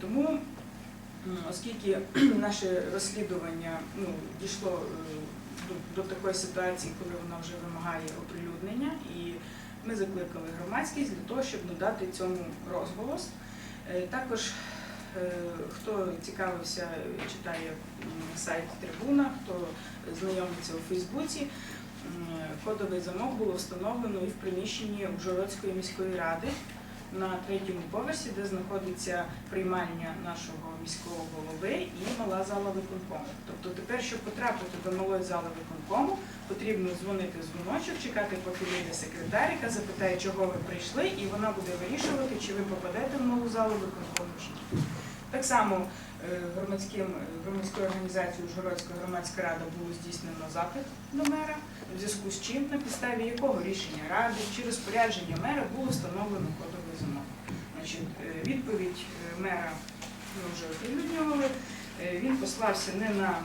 Тому, оскільки наше розслідування ну, дійшло е, до, до такої ситуації, коли вона вже вимагає оприлюднення, і ми закликали громадськість для того, щоб надати цьому розголос. Е, Також е, хто цікавився, читає сайт Трибуна, хто знайомиться у Фейсбуці. Кодовий замок було встановлено і в приміщенні Ужгородської міської ради на третьому поверсі, де знаходиться приймальня нашого міського голови і мала зала виконкому. Тобто тепер, щоб потрапити до малої зали виконкому, потрібно дзвонити дзвоночок, чекати, поки вийде секретар, яка запитає, чого ви прийшли, і вона буде вирішувати, чи ви попадете в малу залу виконкому чи ні. Так само е, громадським, громадською організацією Ужгородська громадська рада було здійснено запит до мера, в зв'язку з чим, на підставі якого рішення ради чи розпорядження мера було встановлено замок. Е, відповідь е, мера ми вже оприлюднювали. Е, Він послався не на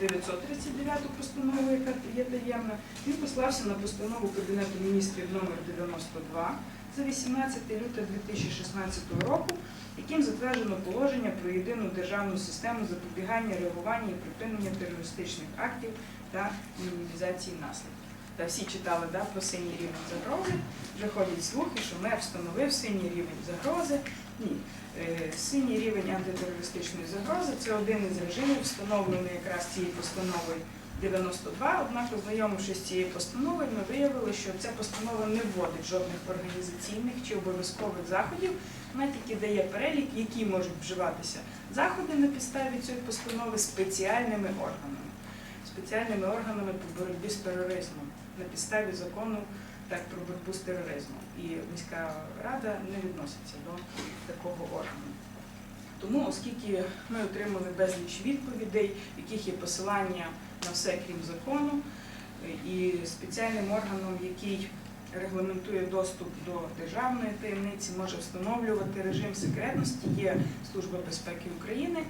939 постанову, яка є таємна, він послався на постанову Кабінету міністрів номер 92 за 18 лютого 2016 року, яким затверджено положення про єдину державну систему запобігання, реагування і припинення терористичних актів та мінімізації наслідків. Та всі читали да, про синій рівень загрози. Вже ходять слухи, що мер встановив синій рівень загрози. Ні, Е, синій рівень антитерористичної загрози це один із режимів, встановлений якраз цією постановою 92. Однак, ознайомившись з цією постановою, ми виявили, що ця постанова не вводить жодних організаційних чи обов'язкових заходів, вона тільки дає перелік, які можуть вживатися заходи на підставі цієї постанови спеціальними органами, спеціальними органами по боротьбі з тероризмом на підставі закону так про боротьбу з тероризмом. І міська рада не відноситься до такого органу. Тому, оскільки ми отримали безліч відповідей, в яких є посилання на все крім закону, і спеціальним органом, який регламентує доступ до державної таємниці, може встановлювати режим секретності, є Служба безпеки України,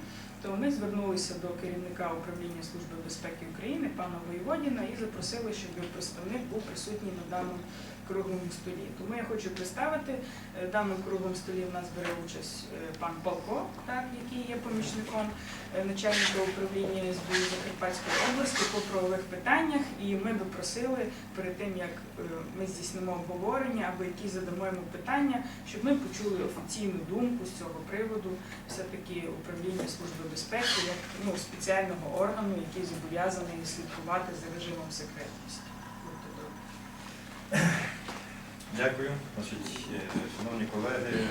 то ми звернулися до керівника управління Служби безпеки України пана Воєводіна і запросили, щоб його представник був присутній на даному круглому столі. Тому я хочу представити е, даному круглому столі. В нас бере участь е, пан Палко, так, який є помічником е, начальника управління СБУ Закарпатської області по правових питаннях. І ми би просили перед тим, як ми здійснимо обговорення або які задамо йому питання, щоб ми почули офіційну думку з цього приводу, все-таки управління Служби безпеки як ну, спеціального органу, який зобов'язаний слідкувати за режимом секретності. Дякую. Значить, е, шановні колеги, е,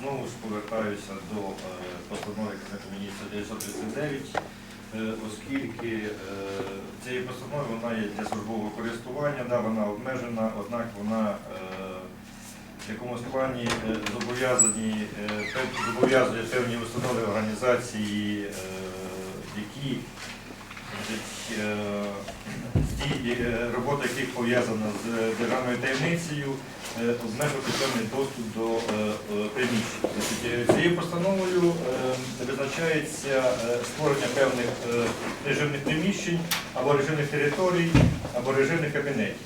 знову ж повертаюся до е, постанови Кабінету міністрів 939, е, оскільки цієї постанови вона є для службового користування, да, вона обмежена, однак вона якомусь плані е, зобов'язані, е, зобов'язує певні установи організації, е, які робота яких пов'язана з державною таємницею, обмежувати певний доступ до приміщень. Цією постановою визначається створення певних режимних приміщень або режимних територій, або режимних кабінетів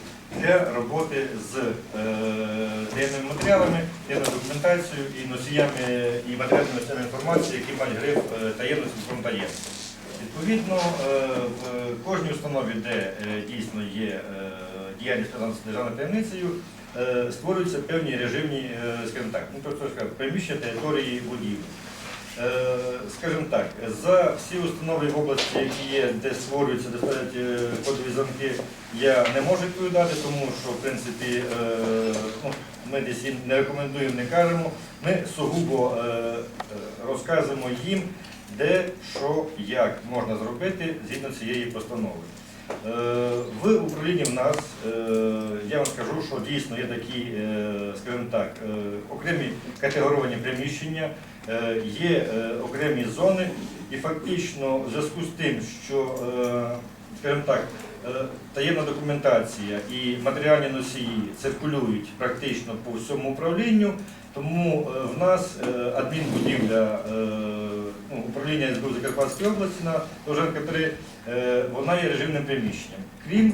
для роботи з е, таємними матеріалами, документацією і носіями і матеріальними носіями інформації, які мають гриф е, таємності таємності. Відповідно, е, в кожній установі, де дійсно є діяльність державною таємницею, створюються певні режимні, скажімо так, ну тобто приміщення території будівлі. Е, Скажімо так, за всі установи в області, які є, де створюються, де стоять е, кодові замки, я не можу відповідати, тому що в принципі е, ну, ми десь їм не рекомендуємо, не кажемо. Ми сугубо розказуємо їм, де, що, як можна зробити згідно цієї постанови. В управлінні в нас, я вам скажу, що дійсно є такі, скажімо так, окремі категоровані приміщення, є е, окремі зони, і фактично в зв'язку з тим, що, е, так, е, таємна документація і матеріальні носії циркулюють практично по всьому управлінню, тому е, в нас е, адмінбудівля е, ну, управління СБУ Закарпатської області на Довженка 3, е, вона є режимним приміщенням. Крім е,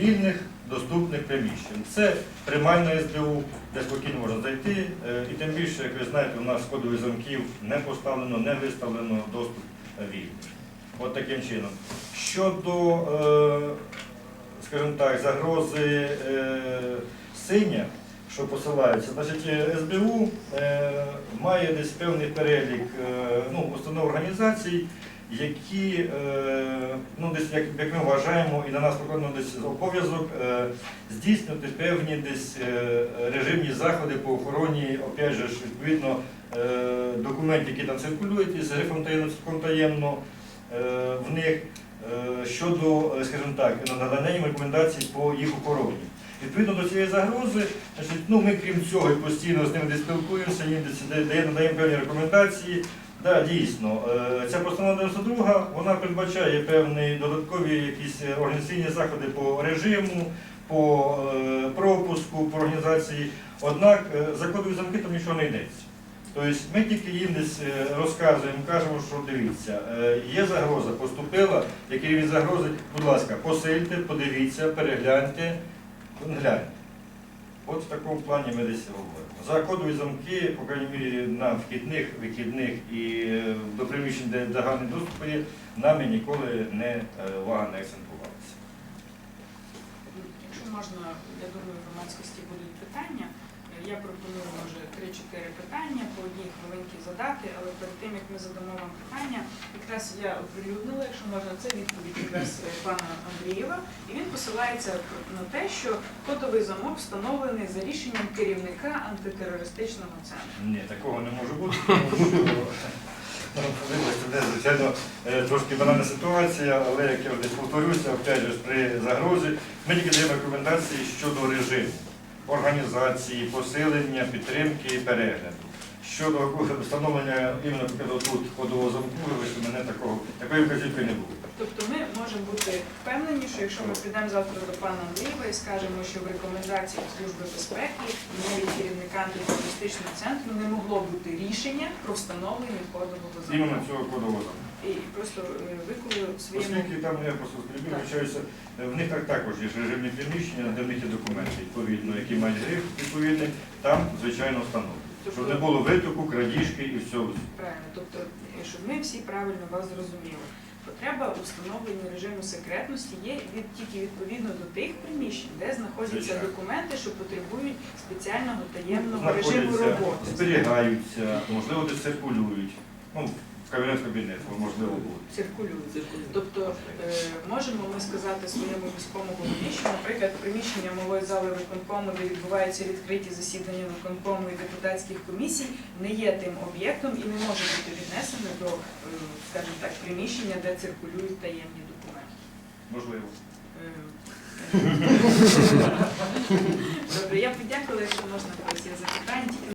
вільних доступних приміщень. Це приймальна СБУ, де спокійно можна зайти. е, І тим більше, як ви знаєте, у нас кодових замків не поставлено, не виставлено доступ е, вільний. От таким чином. Щодо, е, скажімо так, загрози е, синя, що посилаються, значить е, СБУ е, має десь певний перелік е, ну, установ організацій, які е, ну, десь, як, як ми вважаємо, і на нас покладено десь обов'язок е, здійснювати певні десь е, режимні заходи по охороні, опять же, відповідно, документів, які там циркулюють із грифом таємно, таємно в них щодо, скажімо так, надання їм рекомендацій по їх охороні. Відповідно до цієї загрози, значить, ну, ми крім цього і постійно з ними десь спілкуємося, їм десь де- де- надаємо певні рекомендації. Да, дійсно, е, ця постанова 92 вона передбачає певні додаткові якісь організаційні заходи по режиму, по е, пропуску, по організації. Однак е, за кодові замки там нічого не йдеться. Тобто ми тільки їм десь розказуємо, кажемо, що дивіться, є загроза, поступила, який рівень загрози, будь ласка, посильте, подивіться, перегляньте, гляньте. От в такому плані ми десь говоримо. За кодові замки, по крайній мірі, на вхідних, вихідних і е, до приміщень, де загальний доступ є, нами ніколи не е, увага не акцентувалася. Якщо можна, я думаю, громадськості. Е, Я пропоную, може, 3-4 питання по одній хвилинці задати, але перед тим, як ми задамо вам питання, якраз я оприлюднила, якщо можна, це відповідь якраз е, пана Андрієва. І він посилається на те, що кодовий замок встановлений за рішенням керівника антитерористичного центру. Ні, такого не може бути. тому що, Вибачте, звичайно, е, трошки банальна ситуація, але як я десь повторюся, опять же, при загрозі, ми тільки даємо рекомендації щодо режиму, організації, посилення, підтримки і перегляду. Щодо встановлення іменно тут ходового замку, вибачте, мене такого, такої вказівки не було. Тобто ми можемо бути впевнені, що якщо ми прийдемо завтра до пана Андрієва і скажемо, що в рекомендаціях Служби безпеки і навіть керівника антитерористичного центру не могло бути рішення про встановлення кодового Іменно цього кодового замку. І просто е, ви своєму Оскільки там я просто скажу, вибачаюся, в них так також є режимні приміщення, де в них є документи, відповідно, які мають гриф відповідний, там, звичайно, встановлюють. Щоб не було витоку, крадіжки і всього. правильно, тобто, е, щоб ми всі правильно вас зрозуміли. Потреба у встановленні режиму секретності є від тільки відповідно до тих приміщень, де знаходяться Звичайно. документи, що потребують спеціального таємного режиму Знаходяться, роботи. зберігаються, можливо, десь циркулюють. Ну, в кабінет кабінет, можливо, буде. циркулюють. Тобто е, можемо ми сказати своєму міському голові, що, наприклад, приміщення малої зали виконкому, де відбуваються відкриті засідання виконкому і депутатських комісій, не є тим об'єктом і не може бути віднесено до, е, скажімо так, приміщення, де циркулюють таємні документи. Можливо. Е, Добре, я подякувала, якщо можна когось є запитання.